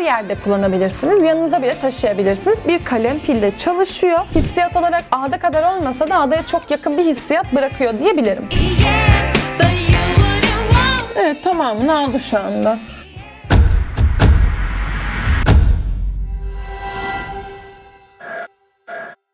her yerde kullanabilirsiniz. Yanınıza bile taşıyabilirsiniz. Bir kalem pilde çalışıyor. Hissiyat olarak ağda kadar olmasa da ağdaya çok yakın bir hissiyat bırakıyor diyebilirim. Evet tamamını aldı şu anda.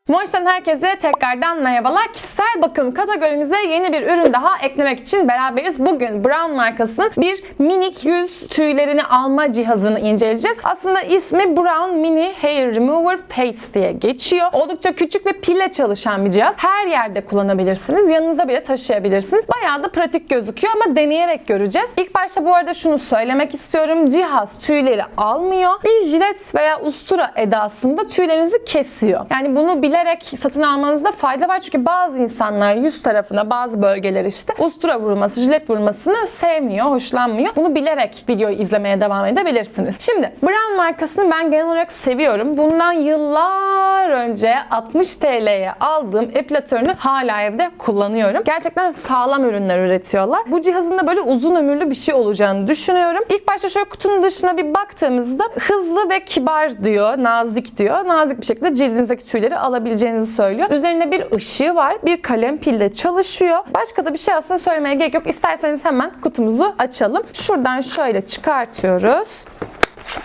Moiş'ten herkese tekrardan merhabalar. Kişisel bakım kategorimize yeni bir ürün daha eklemek için beraberiz. Bugün Brown markasının bir minik yüz tüylerini alma cihazını inceleyeceğiz. Aslında ismi Brown Mini Hair Remover Paste diye geçiyor. Oldukça küçük ve pille çalışan bir cihaz. Her yerde kullanabilirsiniz. Yanınıza bile taşıyabilirsiniz. Bayağı da pratik gözüküyor ama deneyerek göreceğiz. İlk başta bu arada şunu söylemek istiyorum. Cihaz tüyleri almıyor. Bir jilet veya ustura edasında tüylerinizi kesiyor. Yani bunu bilerek satın almanızda fayda var. Çünkü bazı insanlar yüz tarafına bazı bölgeler işte ustura vurulması, jilet vurulmasını sevmiyor, hoşlanmıyor. Bunu bilerek videoyu izlemeye devam edebilirsiniz. Şimdi Brown markasını ben genel olarak seviyorum. Bundan yıllar önce 60 TL'ye aldığım epilatörünü hala evde kullanıyorum. Gerçekten sağlam ürünler üretiyorlar. Bu cihazın da böyle uzun ömürlü bir şey olacağını düşünüyorum. İlk başta şöyle kutunun dışına bir baktığımızda hızlı ve kibar diyor, nazik diyor. Nazik bir şekilde cildinizdeki tüyleri alabileceğinizi söylüyor. Üzerinde bir ışığı var. Bir kalem pilde çalışıyor. Başka da bir şey aslında söylemeye gerek yok. İsterseniz hemen kutumuzu açalım. Şuradan şöyle çıkartıyoruz.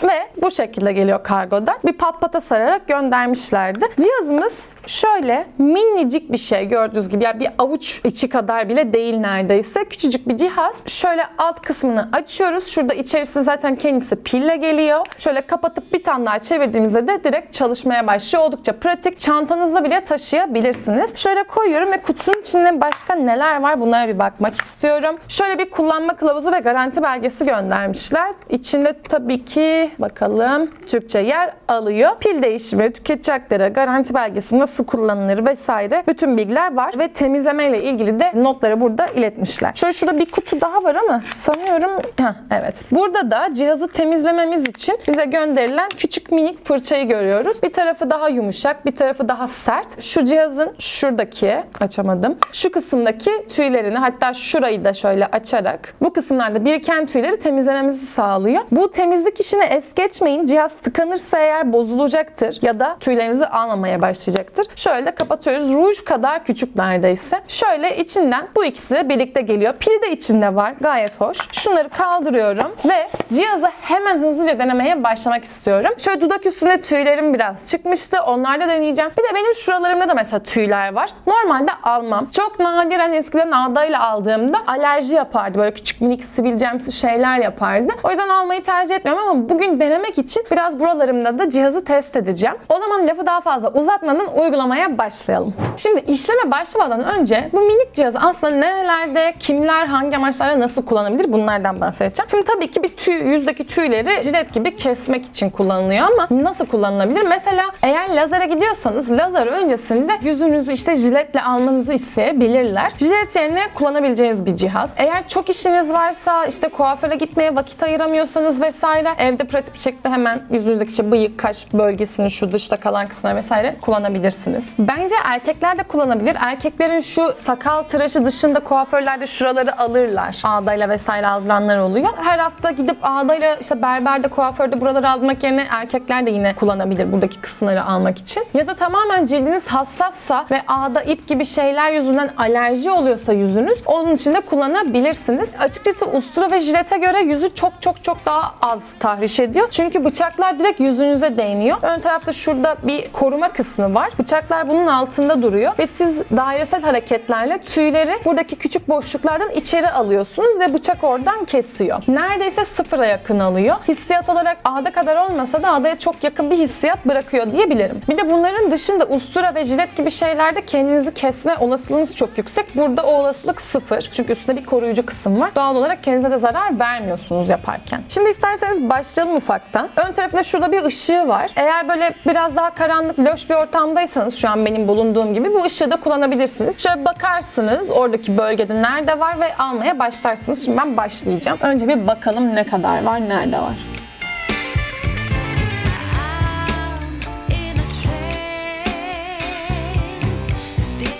Ve bu şekilde geliyor kargodan. Bir pat pata sararak göndermişlerdi. Cihazımız şöyle minicik bir şey gördüğünüz gibi. Yani bir avuç içi kadar bile değil neredeyse. Küçücük bir cihaz. Şöyle alt kısmını açıyoruz. Şurada içerisi zaten kendisi pille geliyor. Şöyle kapatıp bir tane daha çevirdiğimizde de direkt çalışmaya başlıyor. Oldukça pratik. Çantanızda bile taşıyabilirsiniz. Şöyle koyuyorum ve kutunun içinde başka neler var bunlara bir bakmak istiyorum. Şöyle bir kullanma kılavuzu ve garanti belgesi göndermişler. İçinde tabii ki bakalım Türkçe yer alıyor. Pil değişimi, tüketici hakları, garanti belgesi nasıl kullanılır vesaire bütün bilgiler var ve temizleme ile ilgili de notları burada iletmişler. Şöyle şurada bir kutu daha var ama sanıyorum Heh, evet. Burada da cihazı temizlememiz için bize gönderilen küçük minik fırçayı görüyoruz. Bir tarafı daha yumuşak, bir tarafı daha sert. Şu cihazın şuradaki açamadım. Şu kısımdaki tüylerini hatta şurayı da şöyle açarak bu kısımlarda biriken tüyleri temizlememizi sağlıyor. Bu temizlik işini es geçmeyin. Cihaz tıkanırsa eğer bozulacaktır ya da tüylerinizi almamaya başlayacaktır. Şöyle de kapatıyoruz. Ruj kadar küçük neredeyse. Şöyle içinden bu ikisi birlikte geliyor. Pili de içinde var. Gayet hoş. Şunları kaldırıyorum ve cihazı hemen hızlıca denemeye başlamak istiyorum. Şöyle dudak üstünde tüylerim biraz çıkmıştı. Onlarla deneyeceğim. Bir de benim şuralarımda da mesela tüyler var. Normalde almam. Çok nadiren eskiden ağdayla aldığımda alerji yapardı. Böyle küçük minik sivilcemsi şeyler yapardı. O yüzden almayı tercih etmiyorum ama bugün denemek için biraz buralarımda da cihazı test edeceğim. O zaman lafı daha fazla uzatmadan uygulamaya başlayalım. Şimdi işleme başlamadan önce bu minik cihazı aslında nerelerde, kimler, hangi amaçlarla nasıl kullanabilir bunlardan bahsedeceğim. Şimdi tabii ki bir tüy, yüzdeki tüyleri jilet gibi kesmek için kullanılıyor ama nasıl kullanılabilir? Mesela eğer lazere gidiyorsanız lazer öncesinde yüzünüzü işte jiletle almanızı isteyebilirler. Jilet yerine kullanabileceğiniz bir cihaz. Eğer çok işiniz varsa işte kuaföre gitmeye vakit ayıramıyorsanız vesaire evde pratik bir şekilde hemen yüzünüzdeki işte bıyık, kaş bölgesini şu dışta kalan kısımları vesaire kullanabilirsiniz. Bence erkekler de kullanabilir. Erkeklerin şu sakal tıraşı dışında kuaförlerde şuraları alırlar. Ağdayla vesaire aldıranlar oluyor. Her hafta gidip ağdayla işte berberde, kuaförde buraları almak yerine erkekler de yine kullanabilir buradaki kısımları almak için. Ya da tamamen cildiniz hassassa ve ağda ip gibi şeyler yüzünden alerji oluyorsa yüzünüz onun için de kullanabilirsiniz. Açıkçası ustura ve jilete göre yüzü çok çok çok daha az tahriş ediyor. Çünkü bıçaklar direkt yüzünüze değmiyor. Ön tarafta şurada bir koruma kısmı var. Bıçaklar bunun altında duruyor ve siz dairesel hareketlerle tüyleri buradaki küçük boşluklardan içeri alıyorsunuz ve bıçak oradan kesiyor. Neredeyse sıfıra yakın alıyor. Hissiyat olarak ağda kadar olmasa da ağdaya çok yakın bir hissiyat bırakıyor diyebilirim. Bir de bunların dışında ustura ve jilet gibi şeylerde kendinizi kesme olasılığınız çok yüksek. Burada o olasılık sıfır. Çünkü üstünde bir koruyucu kısım var. Doğal olarak kendinize de zarar vermiyorsunuz yaparken. Şimdi isterseniz başlayalım ufaktan. Ön tarafında şurada bir ışığı var. Eğer böyle biraz daha karanlık, loş bir ortamdaysanız şu an benim bulunduğum gibi bu ışığı da kullanabilirsiniz. Şöyle bakarsınız oradaki bölgede nerede var ve almaya başlarsınız. Şimdi ben başlayacağım. Önce bir bakalım ne kadar var, nerede var.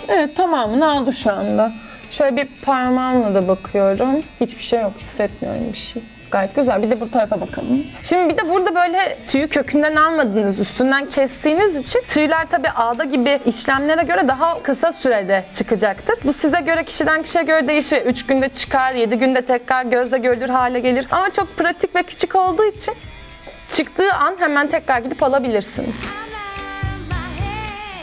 Evet tamamını aldı şu anda. Şöyle bir parmağımla da bakıyorum. Hiçbir şey yok, hissetmiyorum bir şey. Gayet güzel. Bir de bu tarafa bakalım. Şimdi bir de burada böyle tüyü kökünden almadığınız, üstünden kestiğiniz için tüyler tabii ağda gibi işlemlere göre daha kısa sürede çıkacaktır. Bu size göre, kişiden kişiye göre değişir. 3 günde çıkar, 7 günde tekrar gözle görülür hale gelir. Ama çok pratik ve küçük olduğu için çıktığı an hemen tekrar gidip alabilirsiniz.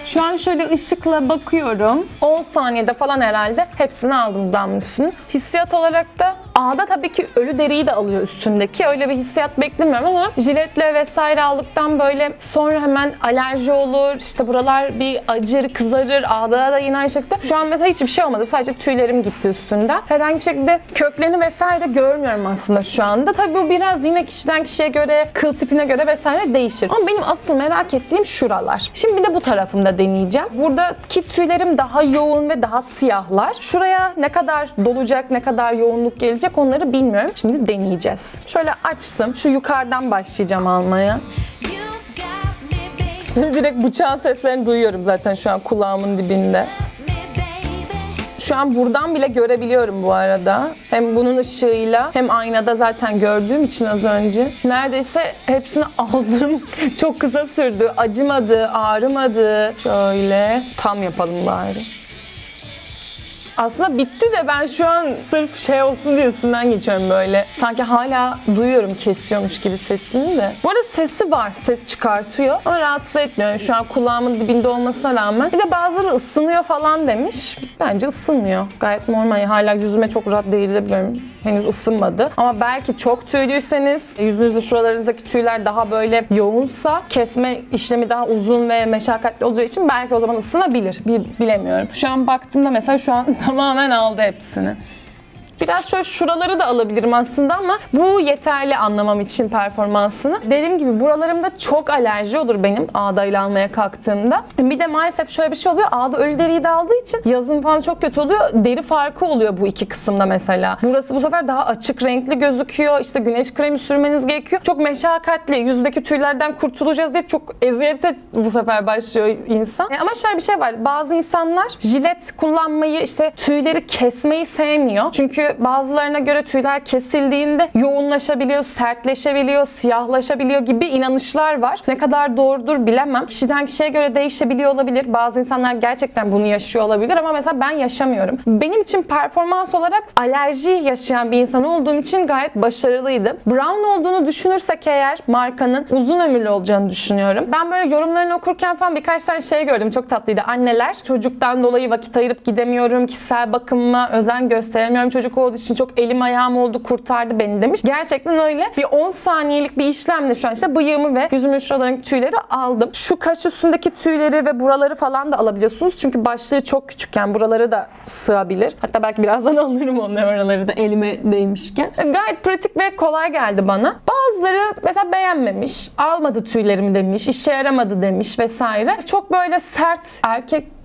Şu an şöyle ışıkla bakıyorum. 10 saniyede falan herhalde hepsini aldım üstünü. Hissiyat olarak da A'da tabii ki ölü deriyi de alıyor üstündeki. Öyle bir hissiyat beklemiyorum ama jiletle vesaire aldıktan böyle sonra hemen alerji olur. İşte buralar bir acır, kızarır. A'da da yine aynı şekilde. Şu an mesela hiçbir şey olmadı. Sadece tüylerim gitti üstünden. Herhangi bir şekilde köklerini vesaire görmüyorum aslında şu anda. Tabii bu biraz yine kişiden kişiye göre, kıl tipine göre vesaire değişir. Ama benim asıl merak ettiğim şuralar. Şimdi bir de bu tarafımda deneyeceğim. Buradaki tüylerim daha yoğun ve daha siyahlar. Şuraya ne kadar dolacak, ne kadar yoğunluk gelecek onları bilmiyorum. Şimdi deneyeceğiz. Şöyle açtım. Şu yukarıdan başlayacağım almaya. Direkt bıçağın seslerini duyuyorum zaten şu an kulağımın dibinde. Şu an buradan bile görebiliyorum bu arada. Hem bunun ışığıyla hem aynada zaten gördüğüm için az önce. Neredeyse hepsini aldım. Çok kısa sürdü. Acımadı, ağrımadı. Şöyle tam yapalım bari. Aslında bitti de ben şu an sırf şey olsun diye üstünden geçiyorum böyle. Sanki hala duyuyorum kesiyormuş gibi sesini de. Bu arada sesi var. Ses çıkartıyor ama rahatsız etmiyor. Şu an kulağımın dibinde olmasına rağmen. Bir de bazıları ısınıyor falan demiş. Bence ısınmıyor. Gayet normal. Hala yüzüme çok rahat değdirebiliyorum. Henüz ısınmadı. Ama belki çok tüylüyseniz, yüzünüzde şuralarınızdaki tüyler daha böyle yoğunsa kesme işlemi daha uzun ve meşakkatli olacağı için belki o zaman ısınabilir. Bi- bilemiyorum. Şu an baktığımda mesela şu an tamamen aldı hepsini. Biraz şöyle şuraları da alabilirim aslında ama bu yeterli anlamam için performansını. Dediğim gibi buralarımda çok alerji olur benim ağdayla almaya kalktığımda. Bir de maalesef şöyle bir şey oluyor. Ağda ölü deriyi de aldığı için yazın falan çok kötü oluyor. Deri farkı oluyor bu iki kısımda mesela. Burası bu sefer daha açık renkli gözüküyor. İşte güneş kremi sürmeniz gerekiyor. Çok meşakkatli. Yüzdeki tüylerden kurtulacağız diye çok eziyete bu sefer başlıyor insan. Ama şöyle bir şey var. Bazı insanlar jilet kullanmayı işte tüyleri kesmeyi sevmiyor. Çünkü bazılarına göre tüyler kesildiğinde yoğunlaşabiliyor, sertleşebiliyor, siyahlaşabiliyor gibi inanışlar var. Ne kadar doğrudur bilemem. Kişiden kişiye göre değişebiliyor olabilir. Bazı insanlar gerçekten bunu yaşıyor olabilir ama mesela ben yaşamıyorum. Benim için performans olarak alerji yaşayan bir insan olduğum için gayet başarılıydı. Brown olduğunu düşünürsek eğer markanın uzun ömürlü olacağını düşünüyorum. Ben böyle yorumlarını okurken falan birkaç tane şey gördüm. Çok tatlıydı. Anneler çocuktan dolayı vakit ayırıp gidemiyorum. Kişisel bakımıma özen gösteremiyorum. Çocuk olduğu için çok elim ayağım oldu kurtardı beni demiş. Gerçekten öyle. Bir 10 saniyelik bir işlemle şu an işte bıyığımı ve yüzümün şuralarındaki tüyleri aldım. Şu kaş üstündeki tüyleri ve buraları falan da alabiliyorsunuz. Çünkü başlığı çok küçükken buraları da sığabilir. Hatta belki birazdan alırım onları oraları da elime değmişken. Gayet pratik ve kolay geldi bana. Bazıları mesela beğenmemiş. Almadı tüylerimi demiş. işe yaramadı demiş vesaire. Çok böyle sert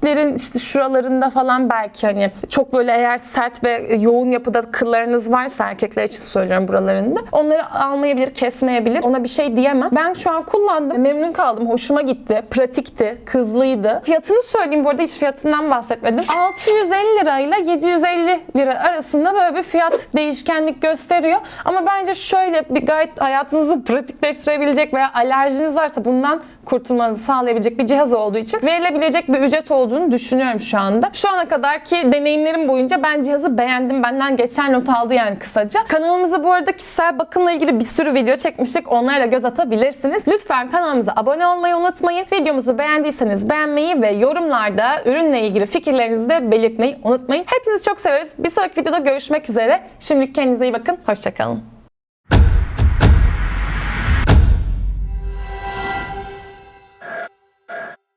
erkeklerin işte şuralarında falan belki hani çok böyle eğer sert ve yoğun yapıda kıllarınız varsa erkekler için söylüyorum buralarında. Onları almayabilir, kesmeyebilir. Ona bir şey diyemem. Ben şu an kullandım. Memnun kaldım. Hoşuma gitti. Pratikti. Kızlıydı. Fiyatını söyleyeyim bu arada hiç fiyatından bahsetmedim. 650 lirayla 750 lira arasında böyle bir fiyat değişkenlik gösteriyor. Ama bence şöyle bir gayet hayatınızı pratikleştirebilecek veya alerjiniz varsa bundan kurtulmanızı sağlayabilecek bir cihaz olduğu için verilebilecek bir ücret olduğunu düşünüyorum şu anda. Şu ana kadarki deneyimlerim boyunca ben cihazı beğendim. Benden geçer not aldı yani kısaca. Kanalımızda bu arada kişisel bakımla ilgili bir sürü video çekmiştik. Onlara da göz atabilirsiniz. Lütfen kanalımıza abone olmayı unutmayın. Videomuzu beğendiyseniz beğenmeyi ve yorumlarda ürünle ilgili fikirlerinizi de belirtmeyi unutmayın. Hepinizi çok seviyoruz. Bir sonraki videoda görüşmek üzere. Şimdilik kendinize iyi bakın. Hoşçakalın.